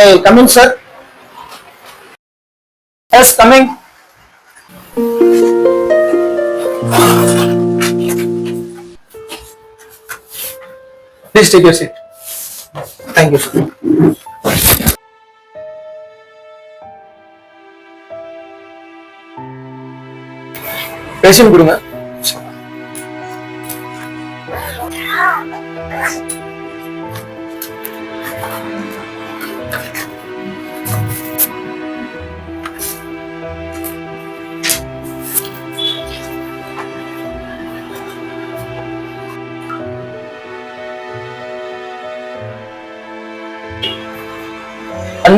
May coming sir yes coming please take your seat thank you sir resume கொடுங்க.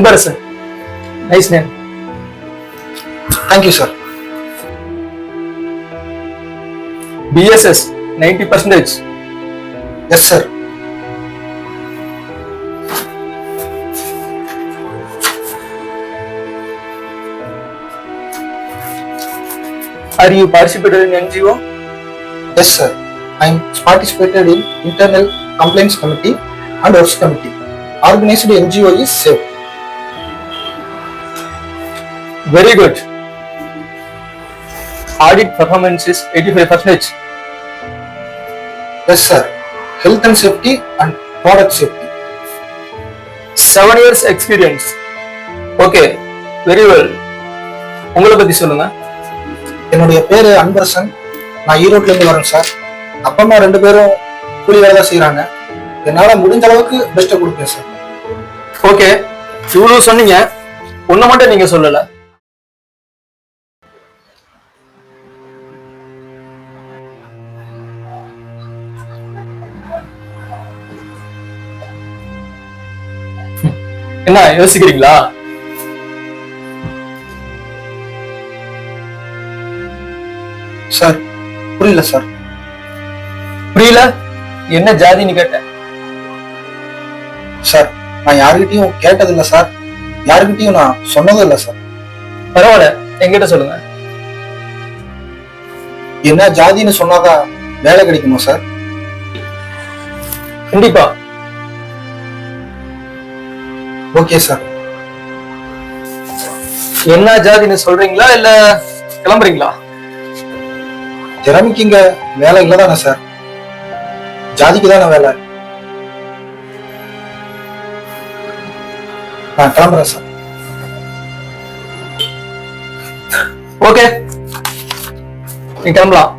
Member sir nice name thank you sir BSS ninety percentage yes sir Are you participated in NGO? Yes, sir. I am participated in internal complaints committee and ops committee. Organized NGO is safe. Very good. Audit performance is 85%. Yes sir. Health and safety and product safety. 7 years experience. Okay, very well. உங்களை பத்தி சொல்லுங்க என்னுடைய பேரு அன்பரசன் நான் ஈரோட்ல இருந்து வரேன் sir அப்பா அம்மா ரெண்டு பேரும் கூலி வேலை தான் செய்யறாங்க என்னால முடிஞ்ச அளவுக்கு பெஸ்ட்டை கொடுப்பேன் சார் ஓகே இவ்வளவு சொன்னீங்க ஒண்ணு மட்டும் நீங்க சொல்லல என்ன யோசிக்கிறீங்களா? சார் புரியல சார். புரியல? என்ன ஜாதின்னு கேட்டேன். சார் நான் யாருக்கிட்டையும் கேட்டதில்லை சார். யாருக்கிட்டையும் நான் சொன்னதும் இல்லை சார். பரவாயில்ல என்கிட்ட சொல்லுங்க. என்ன ஜாதின்னு சொன்னாதான் வேலை கிடைக்குமா சார்? கண்டிப்பா. ஓகே சார் என்ன ஜாதின்னு சொல்றீங்களா இல்ல கிளம்புறீங்களா? திறமைக்கு இங்க வேலை இல்லை தானே சார் ஜாதிக்கு தானே வேலை? நான் கிளம்புறேன் சார் ஓகே நீ கிளம்பலாம்.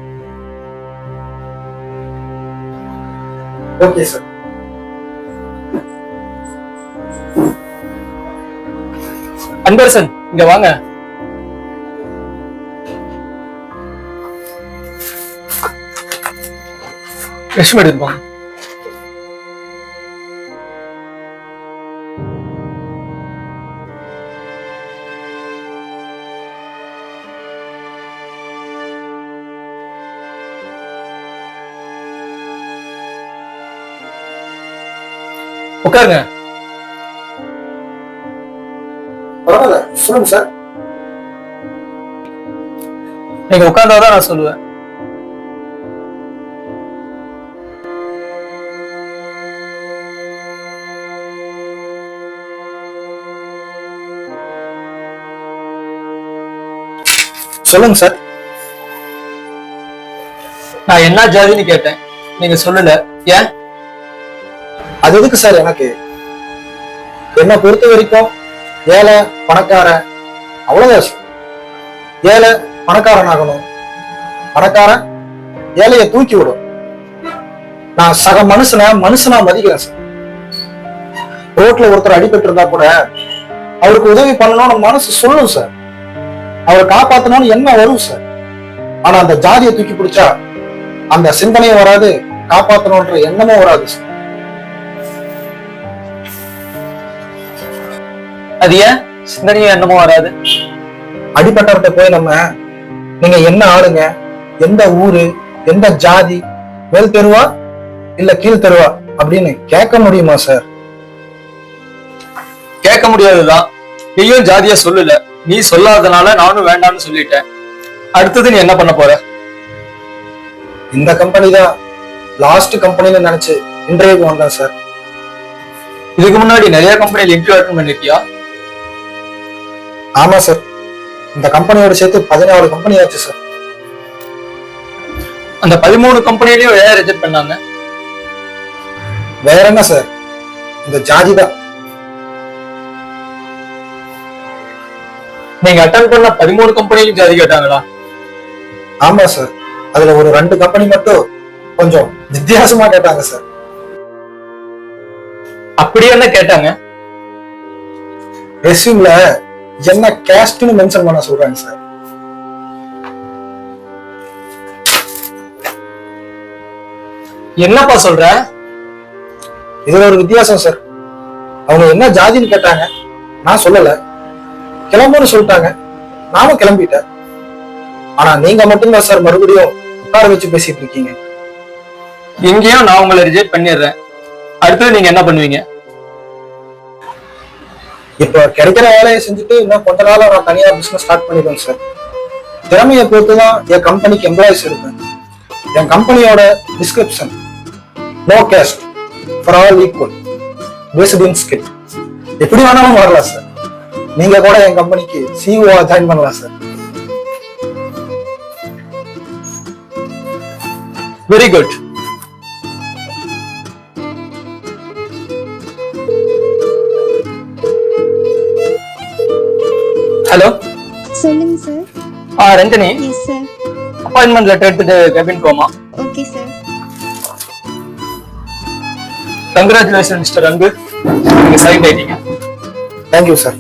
ஓகே சார் அன்பரசன் இங்க வாங்க. விஷம் எடுத்துப்பாங்க உட்காருங்க. சொல்லுங்க சார். நீங்க உட்கார்ந்தாதான் நான் சொல்லுவேன். சொல்லுங்க சார். நான் என்ன ஜாதின்னு கேட்டேன். நீங்க சொல்லல. ஏன்? அது எதுக்கு சார் எனக்கு? என்ன பொறுத்த வரைக்கும் ஏழை பணக்காரன் அவ்வளவுதான் சார் ஏழை பணக்காரன் ஆகணும் பணக்காரன் ஏழையை தூக்கி விடும். நான் சக மனுஷனை மனுஷனா மதிக்கிறேன் சார். ரோட்ல ஒருத்தர் அடிபட்டு இருந்தா கூட அவருக்கு உதவி பண்ணணும்னு மனசு சொல்லும் சார். அவரை காப்பாத்தணும்னு என்ன வரும் சார். ஆனா அந்த ஜாதியை தூக்கி பிடிச்சா அந்த சிந்தனையும் வராது காப்பாத்தணும்ன்ற எண்ணமும் வராது சார். அது ஏன்? சிந்தனையும் என்னமோ வராது. அடிப்பட்டவர்கிட்ட போய் நம்ம நீங்க என்ன ஆளுங்க? எந்த ஊரு? எந்த ஜாதி? மேல் தெருவா? இல்ல கீழ் தெருவா? அப்படின்னு கேட்க முடியுமா சார் கேட்க முடியாதுதான். நீயும் ஜாதியா சொல்லல. நீ சொல்லாதனால நானும் வேண்டாம்னு சொல்லிட்டேன். அடுத்தது நீ என்ன பண்ண போற? இந்த கம்பெனி தான். லாஸ்ட் கம்பெனின்னு நினைச்சு இன்டர்வியூக்கு வந்தேன் சார் இதுக்கு முன்னாடி நிறைய கம்பெனில இன்டர்வியூ அட்டன் பண்ணிருக்கியா? ஆமா சார் இந்த கம்பெனியோட சேர்த்து பதினாலு கம்பெனி ஆச்சு சார் அந்த பதிமூணு கம்பெனிலயும் ஏன் ரிஜெக்ட் பண்ணாங்க. வேற என்ன சார் இந்த ஜாதி தான். நீங்க அட்டன் பண்ண பதிமூணு கம்பெனிலும் ஜாதி கேட்டாங்களா? ஆமா சார் அதுல ஒரு ரெண்டு கம்பெனி மட்டும் கொஞ்சம் வித்தியாசமா கேட்டாங்க சார் அப்படி என்ன கேட்டாங்க? ரெஸ்யூம்ல என்ன கேஸ்ட்னு மென்ஷன் பண்ண சொல்றாங்க சார் என்னப்பா சொல்ற? இதுல ஒரு வித்தியாசம் சார் அவங்க என்ன ஜாதின்னு கேட்டாங்க நான் சொல்லல. கிளம்புன்னு சொல்லிட்டாங்க. நானும் கிளம்பிட்டேன். ஆனா நீங்க மட்டும்தான் சார் மறுபடியும் உட்கார வச்சு பேசிட்டு இருக்கீங்க. இங்கேயும் நான் உங்களை ரிஜெக்ட் பண்ணிடுறேன். அடுத்தது நீங்க என்ன பண்ணுவீங்க? இப்போ கிடைக்கிற வேலையை செஞ்சுட்டு இன்னும் கொஞ்ச நாளா நான் தனியா பிசினஸ் ஸ்டார்ட் பண்ணிடுவேன் சார் திறமையை பொறுத்து தான் என் கம்பெனிக்கு எம்ப்ளாயிஸ் இருப்பேன். என் கம்பெனியோட description no caste for all equal based in skill எப்படி வேணாலும் வரலாம் சார் நீங்க கூட என் கம்பெனிக்கு சிஇஓ ஜாயின் பண்ணலாம் சார் வெரி குட் ஹலோ சொல்லுங்க சார் ஆ Ranjani. Yes sir appointment letter எடுத்துட்டு கேபின் போமா? Okay sir congratulation mister Anbu. நீங்க செலக்ட் ஆயிட்டீங்க. Thank you sir